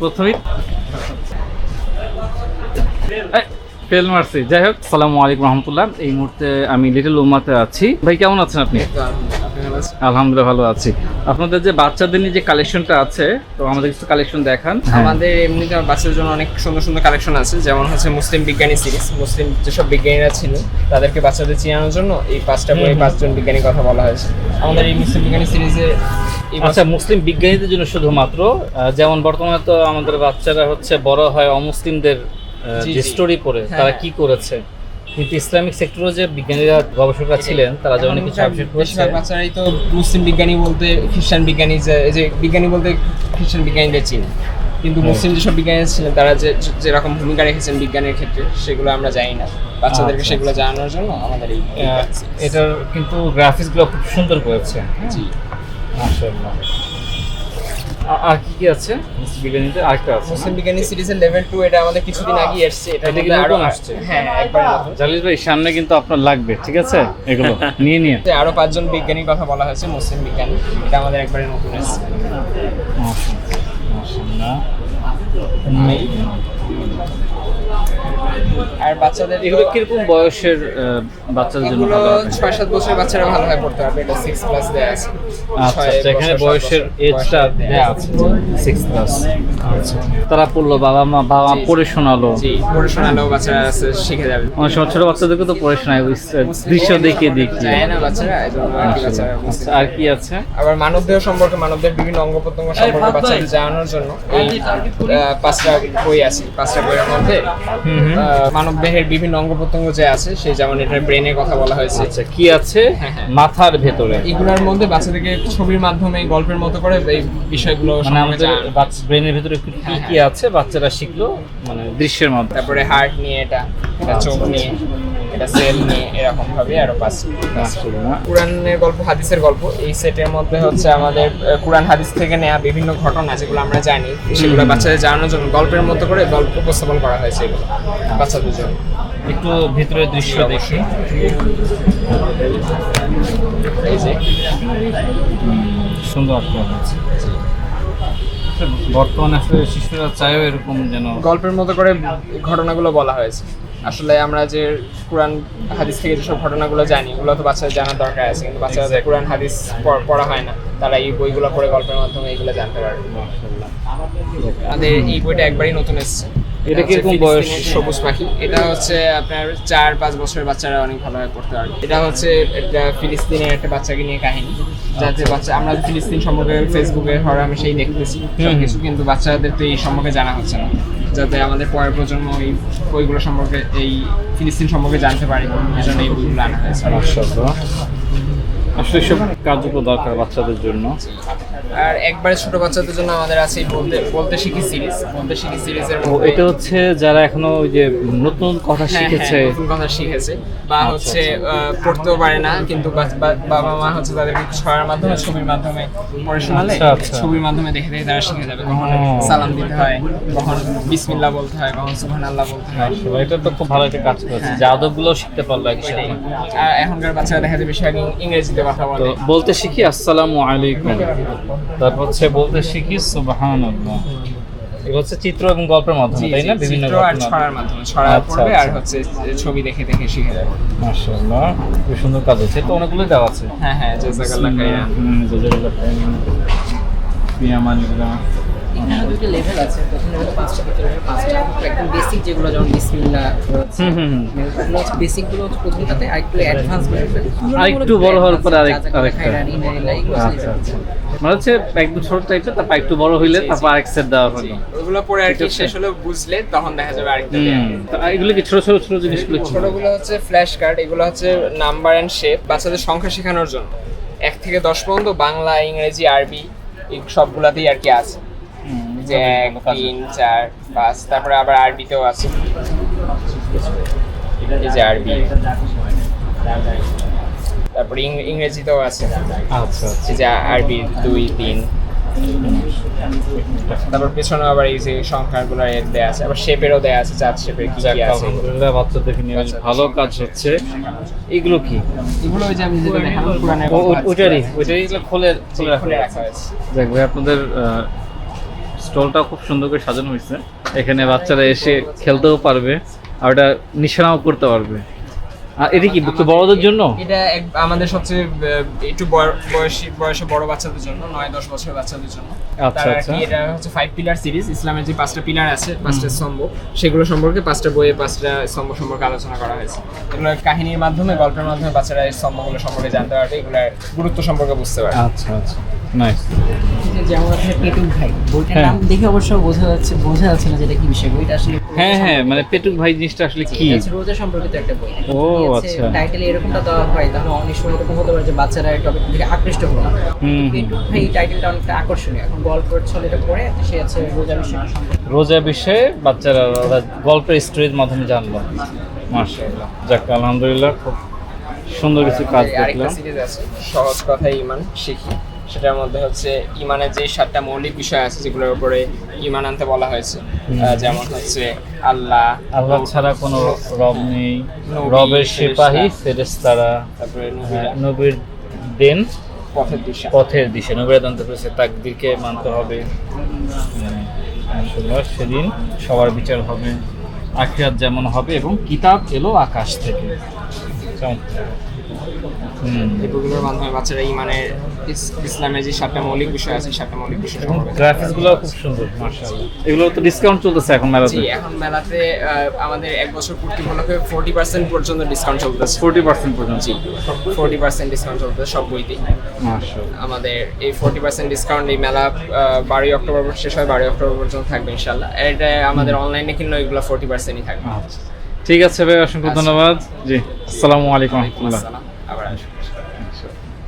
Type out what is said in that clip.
প্রথমেই ফেল মারছি। যাই হোক সালামু আলাইকুম রহমতুল্লাহ। এই মুহূর্তে আমি লিটল উমাতে আছি। ভাই কেমন আছেন আপনি? আলহামদুলিল্লাহ ভালো আছি। আপনাদের যে বাচ্চাদের নিয়ে যে কালেকশনটা আছে তো আমাদের কিছু কালেকশন দেখান। আমাদের এমনিতে বাচ্চাদের জন্য অনেক সুন্দর সুন্দর কালেকশন আছে। যেমন হচ্ছে মুসলিম বিজ্ঞানী সিরিজ মুসলিম যেসব বিজ্ঞানীরা ছিল তাদেরকে বাচ্চাদের চেনানোর জন্য এই পাঁচটা বই পাঁচজন বিজ্ঞানীর কথা বলা হয়েছে। আমাদের এই মুসলিম বিজ্ঞানী সিরিজে আচ্ছা মুসলিম বিজ্ঞানীদের জন্য শুধুমাত্র যেমন বর্তমানে তো আমাদের বাচ্চারা হচ্ছে বড় হয় অমুসলিমদের যে স্টোরি পড়ে হ্যাঁ, তারা হ্যাঁ। কি করেছে? কিন্তু ইসলামিক সেক্টরে যে বিজ্ঞানীরা গবেষকরা ছিলেন তারা যে অনেক কিছু আবিষ্কার করেছে। বাচ্চারাই তো মুসলিম বিজ্ঞানী বলতে খ্রিস্টান বিজ্ঞানী যে বিজ্ঞানী বলতে খ্রিস্টান বিজ্ঞানীদের চিনি। কিন্তু মুসলিম যেসব বিজ্ঞানী ছিলেন তারা যে যেরকম ভূমিকা রেখেছেন বিজ্ঞানের ক্ষেত্রে সেগুলো আমরা জানি না। বাচ্চাদেরকে আচ্ছা, সেগুলো জানানোর জন্য আমাদের এই এটার কিন্তু গ্রাফিক্সগুলো খুব সুন্দর করেছে। জি। মাশাআল্লাহ। আর কি কি আছে? মুসলিম বিজ্ঞানীদের আরেকটা আছে মুসলিম বিজ্ঞানী সিরিজের লেভেল টু এটা আমাদের কিছুদিন আগে এসেছে এটা এটা কি আরও আসছে? হ্যাঁ একবার জালিস ভাই সামনে কিন্তু আপনার লাগবে ঠিক আছে? এগুলো নিয়ে নিয়ে। আরও পাঁচজন বিজ্ঞানীর কথা বলা হয়েছে মুসলিম বিজ্ঞানী এটা আমাদের একবারে নতুন এসেছে। মাশাআল্লাহ আর বাচ্চাদের এগুলো কীরকম বয়সের বাচ্চাদের জন্য ভালো হবে? ছয় সাত বছরের বাচ্চারা ভালোভাবে পড়তে পারবে। এটা সিক্স প্লাস দেওয়া আছে। আচ্ছা আচ্ছা, এখানে বয়সের এজটা দেয়া আছে। সিক্স প্লাস আচ্ছা। তারা পড়ল বাবা মা বাবা। পড়ে শোনালো। পড়ে শোনালেও বাচ্চারা আছে শিখে যাবে। ছোট বাচ্চাদেরকে তো পড়ে শোনায় দৃশ্য দেখিয়ে যায় না বাচ্চারা আর কি আচ্ছা, আচ্ছা, আর কি আছে? আবার মানবদেহ সম্পর্কে মানবদেহের বিভিন্ন অঙ্গ প্রত্যঙ্গ সম্পর্কে বাচ্চাদের জানানোর জন্য এই পাঁচটা বই আছে পাঁচটা বইয়ের মধ্যে হুম দেহের বিভিন্ন অঙ্গ প্রত্যঙ্গ যে আছে সেই যেমন এটার ব্রেনের কথা বলা হয়েছে। আচ্ছা কি আছে হ্যাঁ, হ্যাঁ। মাথার ভেতরে? এগুলোর মধ্যে বাচ্চাদেরকে ছবির মাধ্যমে গল্পের মতো করে এই বিষয়গুলো মানে আমাদের বাচ্চা ব্রেনের ভেতরে কি হ্যাঁ, কি আছে? বাচ্চারা শিখলো মানে দৃশ্যের মাধ্যমে। তারপরে হার্ট নিয়ে এটা এটা চোখ নিয়ে। এটা সেল নিয়ে এরকম ভাবে আরও পাঁচ কোরআনের গল্প হাদিসের গল্প এই সেটের মধ্যে হচ্ছে আমাদের কোরআন হাদিস থেকে নেওয়া বিভিন্ন ঘটনা যেগুলো আমরা জানি সেগুলো বাচ্চাদের জানানোর জন্য গল্পের মতো করে গল্প উপস্থাপন করা হয়েছে এগুলো বাচ্চাদের জন্য। একটু ভিতরে দৃশ্য দেখি। এই যে। সুন্দর বর্তমানে আসলে শিশুরা চায়ও এরকম যেন গল্পের মতো করে ঘটনাগুলো বলা হয়েছে। আসলে আমরা যে কোরআন হাদিস থেকে যেসব ঘটনাগুলো জানি ওগুলো তো বাচ্চাদের জানার দরকার আছে কিন্তু বাচ্চারা Exactly. কোরআন হাদিস পড়া হয় না তারা এই বইগুলো পড়ে গল্পের মাধ্যমে এগুলো জানতে মাশাআল্লাহ। আমাদের এই বইটা একবারই নতুন এসেছে এটা কীরকম বয়স? সবুজ পাখি এটা হচ্ছে আপনার চার পাঁচ বছরের বাচ্চারা অনেক ভালোভাবে পড়তে পারবে এটা হচ্ছে একটা ফিলিস্তিনের একটা বাচ্চাকে নিয়ে কাহিনী যাতে বাচ্চা আমরা ফিলিস্তিন সম্পর্কে ফেসবুকে হরহামেশাই দেখতেছি হুম। কিছু কিন্তু বাচ্চাদের তো এই সম্পর্কে জানা হচ্ছে না যাতে আমাদের পরের প্রজন্ম এই বইগুলো সম্পর্কে, এই ফিলিস্তিন সম্পর্কে জানতে পারে এই এই বইগুলো আনা হয়েছে। আসলে সব কার্যকর দরকার বাচ্চাদের জন্য। আর একবারে ছোট বাচ্চাদের জন্য আমাদের আছে বলতে বলতে শিখি সিরিজ বলতে শিখি সিরিজের এটা হচ্ছে যারা এখনও ওই যে নতুন কথা হ্যাঁ, শিখেছে। হ্যাঁ, নতুন কথা শিখেছে। বা আচ্ছা, হচ্ছে আহ, পড়তেও পারে না কিন্তু বাবা মা হচ্ছে তাদেরকে ছড়ার মাধ্যমে ছবির মাধ্যমে পড়ে শোনালে আচ্ছা, আচ্ছা। ছবির মাধ্যমে দেখে দেখে তারা শিখে যাবে। কখন। সালাম দিতে হয় কখন বিসমিল্লাহ বলতে হয় কখন সুবহান আল্লাহ বলতে হয়। এটা তো খুব ভালো একটা কাজ করেছে। হ্যাঁ। যে আদবগুলো শিখতে পারল একসাথে আর এখনকার বাচ্চারা দেখা যায় বেশিরভাগ ইং- ইংরেজিতে কথা বলে। বলতে শিখি আসসালামু আলাইকুম। তারপর হচ্ছে বলতে শিখি এগুলো হচ্ছে চিত্র এবং গল্পের মাধ্যমে তাই না? বিভিন্ন আর ছড়ার মাধ্যমে ছড়া আচ্ছা, পড়বে আর আচ্ছা। হচ্ছে ছবি দেখে দেখে শিখে যাবে মাশাআল্লাহ খুব সুন্দর কাজ হচ্ছে। তো অনেকগুলো দেওয়া আছে। হ্যাঁ হ্যাঁ জাযাকাল্লাহ খাইরান। জাযাকাল্লাহ খাইরান। এখানে দুটো লেভেল আছে প্রথম লেভেলে পাঁচটা দ্বিতীয় লেভেলে পাঁচটা একদম বেসিক যেগুলো যেমন বিসমিল্লাহ রয়েছে হুম, হুম, হুম। এগুলো হচ্ছে বেসিকগুলো হচ্ছে প্রথমটাতে আর একটু অ্যাডভান্স আরেকটু বড় হওয়ার পরে আরেক- আরেকটা। এগুলো আচ্ছা আচ্ছা মানে হচ্ছে একদম ছোট টাইপের তারপর একটু বড় হইলে। তারপর আরেক সেট দেওয়া হলো ওগুলো পরে আর কি শেষ হলে বুঝলে তখন দেখা যাবে আরেকটা। তো এগুলো কি ছোট ছোট ছোট জিনিসগুলো? ছোটগুলো হচ্ছে ফ্ল্যাশ কার্ড এগুলো হচ্ছে নাম্বার অ্যান্ড শেপ বাচ্চাদের সংখ্যা শেখানোর জন্য এক থেকে দশ পর্যন্ত বাংলা ইংরেজি আরবি এই সবগুলাতেই আর কি আছে যে এক তিন চার পাঁচ তারপরে আবার আরবিতেও আছে। এই যে আরবি। তারপরে ইংরেজিতেও আছে। আচ্ছা আচ্ছা। এই যে আরবি দুই তিন। তারপর পেছনে আবার এই যে সংখ্যাগুলো এর দেয়া আছে। আবার শেপেরও দেয়া আছে চার শেপের কি কি আছে। আলহামদুলিল্লাহ বাচ্চাদেরকে নিয়ে ভালো কাজ হচ্ছে। এগুলো কি? এগুলো ওই যে আমি যেটা দেখালাম পুরানের ও- ও- ওইটারই ওইটারই খুলে খুলে রাখা হয়েছে। দেখ ভাই আপনাদের স্টলটা খুব সুন্দর করে সাজানো হয়েছে। এখানে বাচ্চারা এসে খেলতেও পারবে আর ওটা নিশানাও করতে পারবে। আর এটা কি একটু বড়দের জন্য? এটা আমাদের সবচেয়ে একটু বয়সী বয়সে বড় বাচ্চাদের জন্য নয় দশ বছরের বাচ্চাদের জন্য। আচ্ছা, আচ্ছা। এটা হচ্ছে ফাইভ পিলার সিরিজ ইসলামের যে পাঁচটা পিলার আছে পাঁচটা স্তম্ভ সেগুলো সম্পর্কে পাঁচটা বইয়ে পাঁচটা স্তম্ভ সম্পর্কে আলোচনা করা হয়েছে। এগুলো কাহিনীর মাধ্যমে গল্পের মাধ্যমে বাচ্চারা এই স্তম্ভগুলো সম্পর্কে জানতে পারবে এগুলোর গুরুত্ব সম্পর্কে বুঝতে পারবে। আচ্ছা আচ্ছা। নাইস যেমন আছে পেটুক ভাই বইটার হ্যাঁ। নাম দেখে অবশ্য বোঝা যাচ্ছে বোঝা যাচ্ছে না যেটা কি বিষয় বইটা আসলে হ্যাঁ হ্যাঁ মানে পেটুক ভাই জিনিসটা আসলে কি? রোজা সম্পর্কিত একটা বই। ও, আচ্ছা। টাইটেলে এরকমটা দেওয়া হয় তাহলে অনেক সময় এরকম হতে পারে যে বাচ্চারা এই টপিক থেকে আকৃষ্ট হলো না। হুম, হুম। পেটুক ভাই টাইটেলটা অনেকটা আকর্ষণীয়। এখন গল্পের ছলে এটা পড়ে সে আছে রোজা বিষয়টা সম্পর্কে। রোজা বিষয়ে বাচ্চারা ওরা গল্পের স্টোরির মাধ্যমে জানলো। যাক আলহামদুলিল্লাহ খুব সুন্দর কিছু কাজ দেখলাম। সহজ কথায় ইমান শিখি। সেটার মধ্যে হচ্ছে ইমানের যে সাতটা মৌলিক বিষয় আছে যেগুলোর উপরে ইমান আনতে বলা হয়েছে। যেমন হচ্ছে আল্লাহ আল্লাহ ছাড়া কোনো রব নেই। রবের সিপাহী ফেরেস্তারা তারপরে হ্যাঁ, নবীর। দেন পথের দিশা। পথের দিশে। নবীরা পেরেছে তাকদিরকে মানতে হবে। সেদিন সবার বিচার হবে আখিরাত যেমন হবে এবং কিতাব এলো আকাশ থেকে। চমৎকার। বইগুলোর মাধ্যমে বাচ্চারা ইমানের ইসলামের যে সাতটা মৌলিক বিষয় আছে সাতটা মৌলিক বিষয় গ্রাফিক্সগুলো খুব সুন্দর মাশাআল্লাহ। এগুলো তো ডিসকাউন্ট চলতেছে এখন মেলাতে? জি এখন মেলাতে আমাদের এক বছর পূর্তি উপলক্ষে ফোর্টি পার্সেন্ট পর্যন্ত ডিসকাউন্ট চলতেছে। ফোর্টি পার্সেন্ট পর্যন্ত? জি ফোর্টি পার্সেন্ট ডিসকাউন্ট চলতেছে সব বইতেই। মাশাআল্লাহ। আমাদের এই ফোর্টি পার্সেন্ট ডিসকাউন্ট এই মেলা বারোই অক্টোবর শেষ হয় বারোই অক্টোবর পর্যন্ত থাকবে ইনশাল্লাহ এটা আমাদের অনলাইনে কিনলেও এগুলো ফোর্টি পার্সেন্টই থাকবে। আচ্ছা। ঠিক আছে ভাই অসংখ্য ধন্যবাদ। জি আসসালামু আলাইকুম রহমতুল্লাহ।